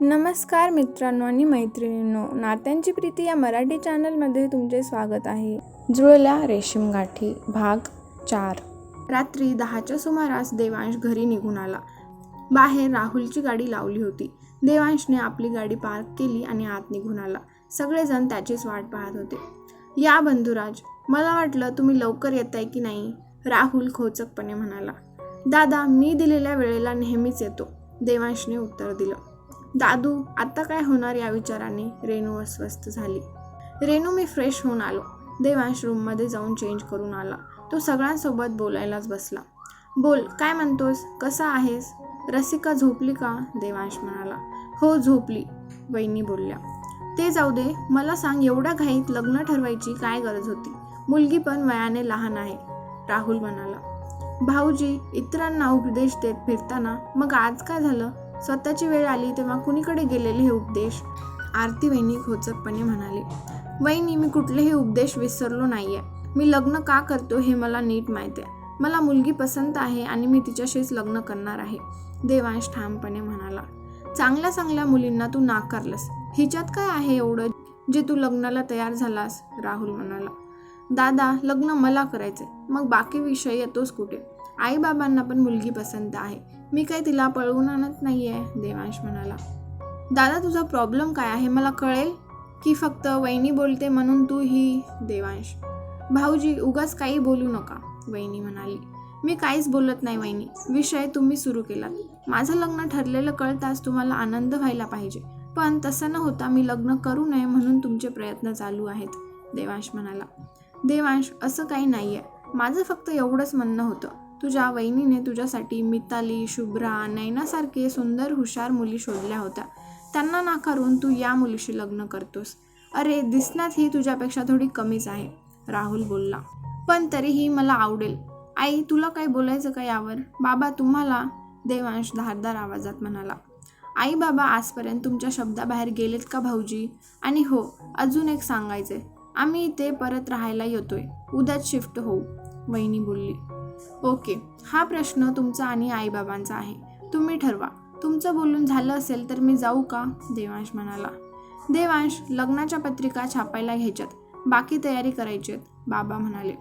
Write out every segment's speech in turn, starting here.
नमस्कार मित्रांनो आणि मैत्रिणींनो नात्यांची प्रीती या मराठी चॅनलमध्ये तुमचे स्वागत आहे. जुळल्या रेशीम गाठी भाग चार. रात्री दहाच्या सुमारास देवांश घरी निघून आला. बाहेर राहुलची गाडी लावली होती. देवांशने आपली गाडी पार्क केली आणि आत निघून आला. सगळेजण त्याचीच वाट पाहत होते. या बंधुराज मला वाटलं तुम्ही लवकर येताय की नाही? राहुल खोचकपणे म्हणाला. दादा मी दिलेल्या वेळेला नेहमीच येतो. देवांशने उत्तर दिलं. दादू आता काय होणार या विचाराने रेणू अस्वस्थ झाली. रेणू मी फ्रेश होऊन आलो. देवांश रूममध्ये जाऊन चेंज करून आला. तो सगळ्यांसोबत बोलायलाच बसला. बोल काय म्हणतोस? कसा आहेस? रसिका झोपली का? देवांश म्हणाला. हो झोपली वहिनी बोलल्या. ते जाऊ दे मला सांग एवढ्या घाईत लग्न ठरवायची काय गरज होती? मुलगी पण वयाने लहान आहे राहुल म्हणाला. भाऊजी इतरांना उपदेश देत फिरताना मग आज काय झालं? स्वतःची वेळ आली तेव्हा कुणीकडे गेलेले हे उपदेश? आरती वहिनी खोचकपणे म्हणाले वहिनी मी कुठलेही उपदेश विसरलो नाहीये. मी लग्न का करतो हे मला नीट माहिती आहे. मला मुलगी पसंत आहे आणि मी तिच्याशीच लग्न करणार आहे. देवांश ठामपणे म्हणाला चांगल्या चांगल्या मुलींना तू नाकारलंस. हिच्यात काय आहे एवढं जे तू लग्नाला तयार झालास? राहुल म्हणाला दादा लग्न मला करायचे मग बाकी विषय येतोच कुठे? आईबाबांना पण मुलगी पसंत आहे. मी काही तिला पळवून आणत नाहीये देवांश म्हणाला. दादा तुझा प्रॉब्लेम काय आहे? मला कळेल की फक्त वहिनी बोलते म्हणून तू ही देवांश. भाऊजी उगाच काही बोलू नका वहिनी म्हणाली. मी काहीच बोलत नाही वहिनी. विषय तुम्ही सुरू केलात. माझं लग्न ठरलेलं कळताच तुम्हाला आनंद व्हायला पाहिजे. पण तसं न होता मी लग्न करू नये म्हणून तुमचे प्रयत्न चालू आहेत देवांश म्हणाला. देवांश असं काही नाही आहे माझं फक्त एवढंच म्हणणं होतं. तुझ्या वहिनीने तुझ्यासाठी मिताली शुभ्रा नैनासारखे सुंदर हुशार मुली शोधल्या होत्या. त्यांना नाकारून तू या मुलीशी लग्न करतोस. अरे दिसण्यात ही तुझ्यापेक्षा थोडी कमीच आहे राहुल बोलला. पण तरीही मला आवडेल. आई तुला काही बोलायचं का यावर? बाबा तुम्हाला देवांश धारदार आवाजात म्हणाला. आई बाबा आजपर्यंत तुमच्या शब्दाबाहेर गेलेत का भाऊजी? आणि हो अजून एक सांगायचंय. आम्ही इथे परत राहायला येतोय. उद्याच शिफ्ट होऊ वहिनी बोलली. ओके. हा प्रश्न तुमचा आणि आईबाबांचा आहे. तुम्ही ठरवा. तुमचं बोलून झालं असेल तर मी जाऊ का? देवांश म्हणाला. देवांश लग्नाच्या पत्रिका छापायला घ्यायच्यात. बाकी तयारी करायची बाबा म्हणाले.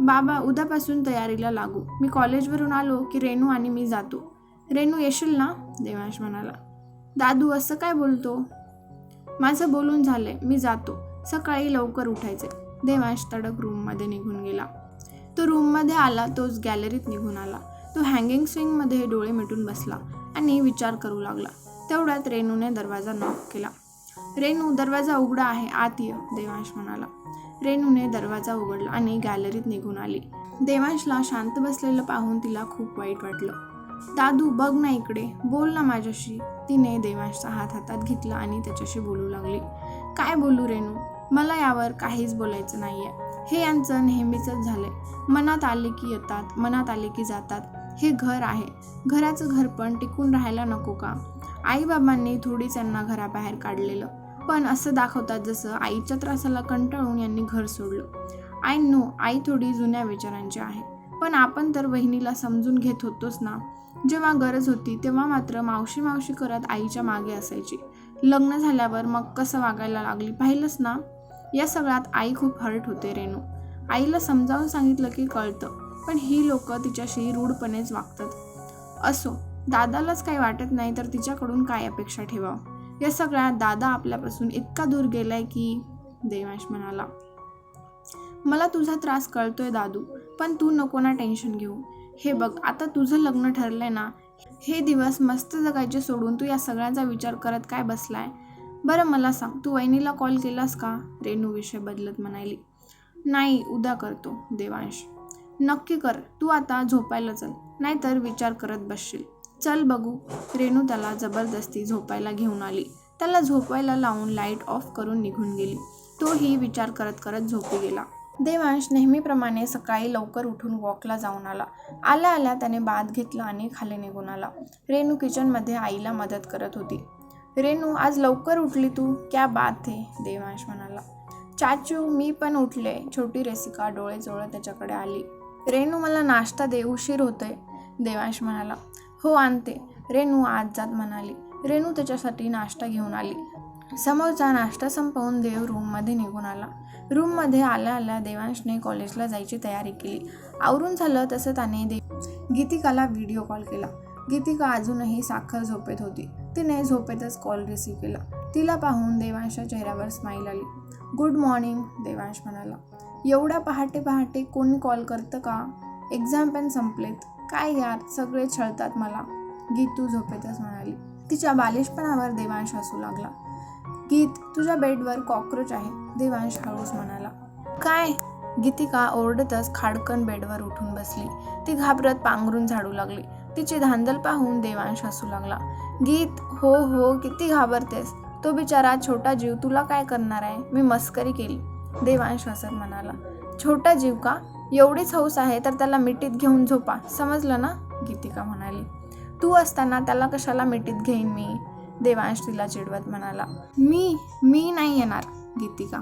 बाबा उद्यापासून तयारीला लागू. मी कॉलेजवरून आलो की रेणू आणि मी जातो. रेणू येशील ना? देवांश म्हणाला. दादू असं काय बोलतो? माझं बोलून झालंय. मी जातो. सकाळी लवकर उठायचे देवांश तडक रूममध्ये निघून गेला. तो रूममध्ये आला तोच गॅलरीत निघून आला. तो हँगिंग स्विंगमध्ये डोळे मिटून बसला आणि विचार करू लागला. तेवढ्यात रेणूने दरवाजा नॉक केला. रेणू दरवाजा उघडा आहे आत ये देवांश म्हणाला. रेणूने दरवाजा उघडला आणि गॅलरीत निघून आली. देवांशला शांत बसलेलं पाहून तिला खूप वाईट वाटलं. दादू बघ ना इकडे बोल ना माझ्याशी. तिने देवांशचा हात हातात घेतला आणि त्याच्याशी बोलू लागली. काय बोलू रेणू? मला यावर काहीच बोलायचं नाही आहे हे यांचं नेहमीचंच झालंय. मनात आले की येतात मनात आले की जातात. हे घर आहे. घराचं घर पण टिकून राहायला नको का? आईबाबांनी थोडीच यांना घराबाहेर काढलेलं. पण असं दाखवतात जसं आईच्या त्रासाला कंटाळून यांनी घर सोडलं. आय नो आई थोडी जुन्या विचारांची आहे. पण आपण तर वहिनीला समजून घेत होतोच ना. जेव्हा गरज होती तेव्हा मात्र मावशी मावशी करत आईच्या मागे असायची. लग्न झाल्यावर मग कसं वागायला लागली पाहिलंच ना? या सगळ्यात आई खूप हर्ट होते रेणू. आईला समजावून सांगितलं की कळतं पण ही लोक तिच्याशी रूढपणेच वागतात. असो दादालाच काही वाटत नाही तर तिच्याकडून काय अपेक्षा ठेवावं? या सगळ्यात दादा आपल्यापासून इतका दूर गेलाय की देवांश म्हणाला. मला तुझा त्रास कळतोय दादू पण तू नको ना टेन्शन घेऊ. हे बघ आता तुझं लग्न ठरलंय ना हे दिवस मस्त जगायचे सोडून तू या सगळ्याचा विचार करत काय बसलाय? बरं मला सांग तू वहिनीला कॉल केलास का? रेणू विषय बदलत म्हणाली. नाही उद्या करतो देवांश. नक्की कर तू आता झोपायला चल नाहीतर विचार करत बसशील. चल बघू. रेणू त्याला जबरदस्ती झोपायला घेऊन आली. त्याला झोपायला लावून लाइट ऑफ करून निघून गेली. तोही विचार करत करत झोपी गेला. देवांश नेहमीप्रमाणे सकाळी लवकर उठून वॉकला जाऊन आला. आल्या आल्या त्याने बाद घेतला आणि खाली निघून आला. रेणू किचनमध्ये आईला मदत करत होती. रेणू आज लवकर उठली तू? क्या बात आहे देवांश म्हणाला. चाचू मी पण उठले. छोटी रेसिका डोळे जोळे त्याच्याकडे आली. रेणू मला नाश्ता दे उशीर होतोय. देवांश म्हणाला. हो आणते. रेणू आज जात म्हणाली. रेणू त्याच्यासाठी नाश्ता घेऊन आली. समोरचा नाश्ता संपवून देव रूममध्ये निघून आला. रूममध्ये आल्या आल्या देवांशने कॉलेजला जायची तयारी केली. आवरून झालं तसं त्याने देव गीतिकाला व्हिडिओ कॉल केला. गीतिका अजूनही साखर झोपेत होती. तिने झोपेतच कॉल रिसीव केला. तिला पाहून देवांशच्या चेहऱ्यावर स्माईल आली. गुड मॉर्निंग देवांश म्हणाला. एवढ्या पहाटे पहाटे कोणी कॉल करतं का? एक्झाम पण संपलेत. काय यार सगळे छळतात मला. गीत तू झोपेतच म्हणाली. तिच्या बालिशपणावर देवांश हसू लागला. गीत तुझ्या बेडवर कॉक्रोच आहे देवांश हळूच म्हणाला. काय? गीतिका ओरडतच खाडकन बेडवर उठून बसली. ती घाबरत पांघरून झाडू लागली. तिची धांदल पाहून देवांश हसू लागला. गीत हो हो किती घाबरतेस. तो बिचारा छोटा जीव तुला काय करणार आहे? मी मस्करी केली. देवांश हसत म्हणाला. छोटा जीव का? एवढीच हौस आहे तर त्याला मिठीत घेऊन झोपा. समजलं ना? गीतिका म्हणाली. तू असताना त्याला कशाला मिठीत घेईन मी? देवांश तिला चिडवत म्हणाला. मी मी नाही येणार. गीतिका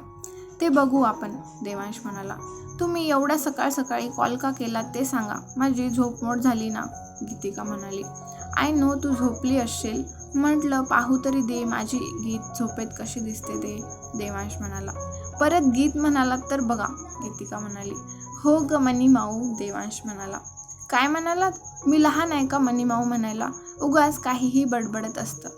ते बघू आपण देवांश म्हणाला. तुम्ही एवढ्या सकाळ सकाळी कॉल का केला ते सांगा. माझी झोपमोड झाली ना? गीतिका म्हणाली. आय नो तू झोपली असशील. म्हटलं पाहू तरी दे माझी गीत झोपेत कशी दिसते ते देवांश म्हणाला. परत गीत म्हणाला तर बघा गीतिका म्हणाली. हो ग मनी माऊ देवांश म्हणाला. काय म्हणालात? मी लहान आहे का? मनी माऊ म्हणायला उगाच काहीही बडबडत असतं.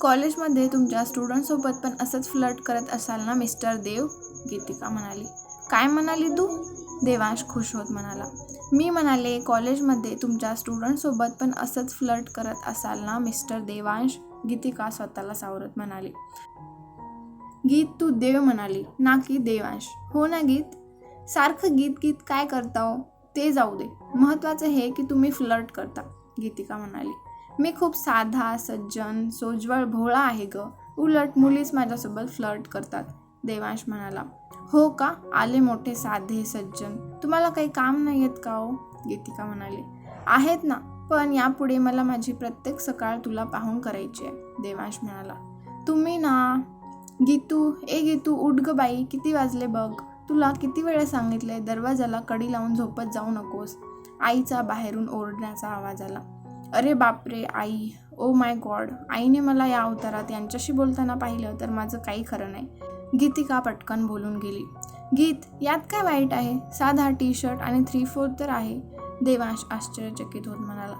कॉलेजमध्ये तुमच्या स्टुडंटसोबत पण असंच फ्लर्ट करत असाल ना मिस्टर देव? गीतिका म्हणाली. काय म्हणाली तू? देवांश खुश होत म्हणाला. मी म्हणाले कॉलेजमध्ये तुमच्या स्टुडंटसोबत पण असंच फ्लर्ट करत असाल ना मिस्टर देवांश? गीतिका स्वतःला सावरत म्हणाली. गीत तू देव म्हणाली. ना की देवांश. हो ना गीत? सारखं गीत गीत काय करता हो? ते जाऊ दे. महत्त्वाचं हे की तुम्ही फ्लर्ट करता गीतिका म्हणाली. मी खूप साधा सज्जन सोज्वळ भोळा आहे ग. उलट मुलीच माझ्यासोबत फ्लर्ट करतात. देवांश म्हणाला हो का? आले मोठे साधे सज्जन. तुम्हाला काही काम नाही आहेत का हो? गीतिका म्हणाली आहेत ना पण यापुढे मला माझी प्रत्येक सकाळ तुला पाहून करायची आहे. देवांश म्हणाला तुम्ही ना गीतू ए गीतू उठ ग बाई किती वाजले बघ? तुला किती वेळा सांगितलंय दरवाजाला कडी लावून झोपत जाऊ नकोस. आईचा बाहेरून ओरडण्याचा आवाज आला अरे बापरे आई. ओ माय गॉड आईने मला या अवतारात यांच्याशी बोलताना पाहिलं तर माझं काही खरं नाही. गीतिका पटकन बोलून गेली. गीत यात काय वाईट आहे? साधा टी शर्ट आणि थ्री फोर तर आहे. देवांश आश्चर्यचकित होत म्हणाला.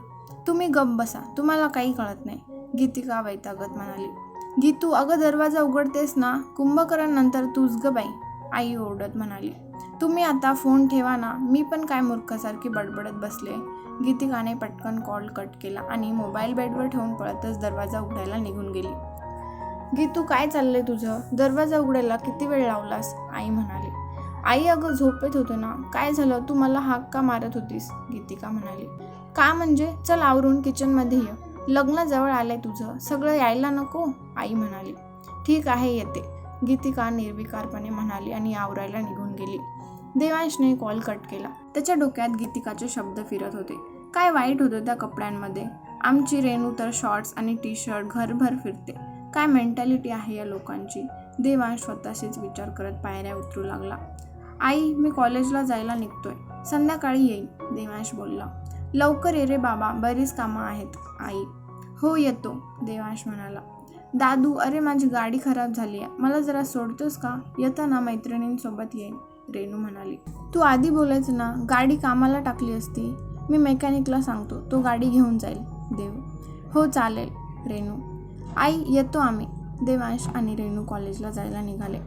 तुम्ही गप बसा तुम्हाला काही कळत नाही. गीतिका वैतागत म्हणाली. गीतू अगं दरवाजा उघडतेस ना? कुंभकरण नंतर तूच ग बाई. आई ओरडत म्हणाली. तुम्ही आता फोन ठेवा ना. मी पण काय मूर्खासारखी बडबडत बसले. गीतिकाने पटकन कॉल कट केला आणि मोबाईल बेडवर ठेवून पळतच दरवाजा उघडायला निघून गेली. गीतू काय चाललंय तुझं? दरवाजा उघडायला किती वेळ लावलास? आई म्हणाली. आई अगं झोपेत होतो ना. काय झालं? तू मला हाक का मारत होतीस? गीतिका म्हणाली. का म्हणजे? चल आवरून किचनमध्ये ये. लग्न जवळ आलंय तुझं. सगळं यायला नको? आई म्हणाली. ठीक आहे येते. गीतिका निर्विकारपणे म्हणाली आणि आवरायला निघून गेली. देवांशने कॉल कट केला. त्याच्या डोक्यात गीतिकाचे शब्द फिरत होते. काय वाईट होतं त्या कपड्यांमध्ये? आमची रेणू तर शॉर्ट्स आणि टी शर्ट घरभर फिरते. काय मेंटॅलिटी आहे या लोकांची? देवांश स्वतःशीच विचार करत पायऱ्या उतरू लागला. आई मी कॉलेजला जायला निघतोय. संध्याकाळी येईन देवांश बोलला. लवकर ये रे बाबा बरीच कामं आहेत आई. हो येतो देवांश म्हणाला. दादू अरे माझी गाडी खराब झाली आहे. मला जरा सोडतोस का? येताना मैत्रिणींसोबत येईन. रेणू म्हणाली. तू आधी बोलायचं ना गाडी कामाला टाकली असती मी मेकॅनिकला सांगतो तो गाडी घेऊन जाईल. देव. हो चालेल रेणू. आई येतो आम्ही. देवांश आणि रेणू कॉलेजला जायला निघाले.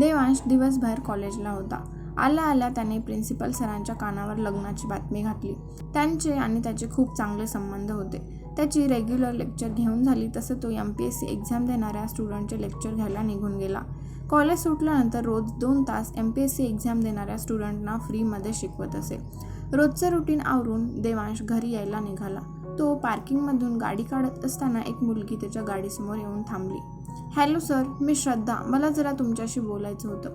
देवांश दिवसभर कॉलेजला होता. आला आला त्याने प्रिन्सिपल सरांच्या कानावर लग्नाची बातमी घातली. त्यांचे आणि त्याचे खूप चांगले संबंध होते. त्याची रेग्युलर लेक्चर घेऊन झाली तसं तो M P S C exam देणाऱ्या स्टुडंटचे लेक्चर घ्यायला निघून गेला. कॉलेज सुटल्यानंतर रोज दोन तास M P S C exam देणाऱ्या स्टुडंटना फ्रीमध्ये शिकवत असे. रोजचं रुटीन आवरून देवांश घरी यायला निघाला. तो पार्किंगमधून गाडी काढत असताना एक मुलगी त्याच्या गाडीसमोर येऊन थांबली. हॅलो सर मी श्रद्धा. मला जरा तुमच्याशी बोलायचं होतं.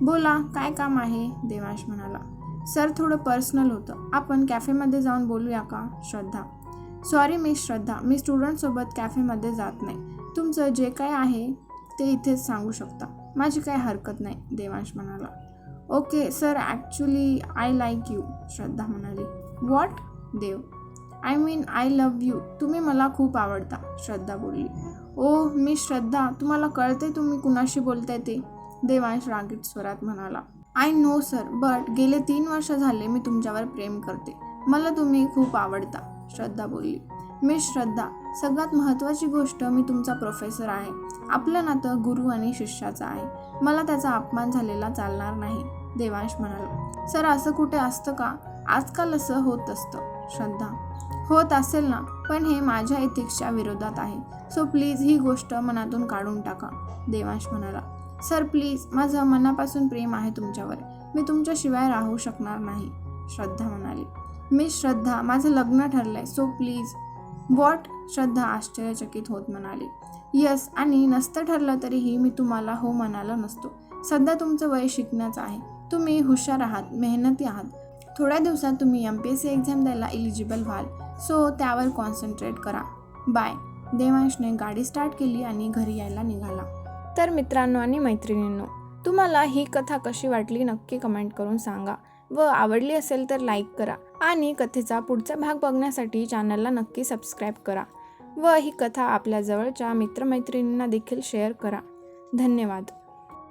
बोला. काय काम आहे? देवांश म्हणाला. सर थोडं पर्सनल होतं. आपण कॅफेमध्ये जाऊन बोलूया का? श्रद्धा. सॉरी मी श्रद्धा. मी स्टुडंटसोबत कॅफेमध्ये जात नाही. तुमचं जे काय आहे ते इथेच सांगू शकता. माझी काही हरकत नाही देवांश म्हणाला. Okay sir actually I like you Shraddha म्हणाली. What Dev. I mean I love you तुम्ही मला खूप आवडता श्रद्धा बोलली. ओ मी श्रद्धा. तुम्हाला कळते तुम्ही कुणाशी बोलताय ते? देवांश रागीट स्वरात म्हणाला. आय नो सर बट गेले तीन वर्ष झाले मी तुमच्यावर प्रेम करते. मला तुम्ही खूप आवडता श्रद्धा बोलली. मी श्रद्धा. सगळ्यात महत्त्वाची गोष्ट मी तुमचा प्रोफेसर आहे. आपलं नातं गुरु आणि शिष्याचं आहे. मला त्याचा अपमान झालेला चालणार नाही देवांश म्हणाला. सर असं कुठे असतं का? आजकाल असं होत असतं. श्रद्धा. होत असेल ना पण हे माझ्या इथिक्सच्या विरोधात आहे. सो प्लीज ही गोष्ट मनातून काढून टाका देवांश म्हणाला. सर प्लीज माझं मनापासून प्रेम आहे तुमच्यावर. मी तुमच्याशिवाय राहू शकणार नाही श्रद्धा म्हणाली. मी श्रद्धा माझं लग्न ठरलंय. सो प्लीज वॉट श्रद्धा आश्चर्यचकित होत म्हणाली. यस आणि नसतं ठरलं तरीही मी तुम्हाला हो म्हणालो नसतो. सध्या तुमचं वय शिकण्याचं आहे. तुम्ही हुशार आहात मेहनती आहात. थोड्या दिवसात तुम्ही M P S C exam द्यायला इलिजिबल व्हाल. सो त्यावर कॉन्सन्ट्रेट करा. बाय देवांशने गाडी स्टार्ट केली आणि घरी यायला निघाला. तर मित्रांनो आणि मैत्रिणींनो तुम्हाला ही कथा कशी वाटली नक्की कमेंट करून सांगा. व आवडली असेल तर लाईक करा आणि कथेचा पुढचा भाग बघण्यासाठी चॅनलला नक्की सबस्क्राईब करा व ही कथा आपल्या जवळच्या मित्रमैत्रिणींना देखील शेअर करा. धन्यवाद.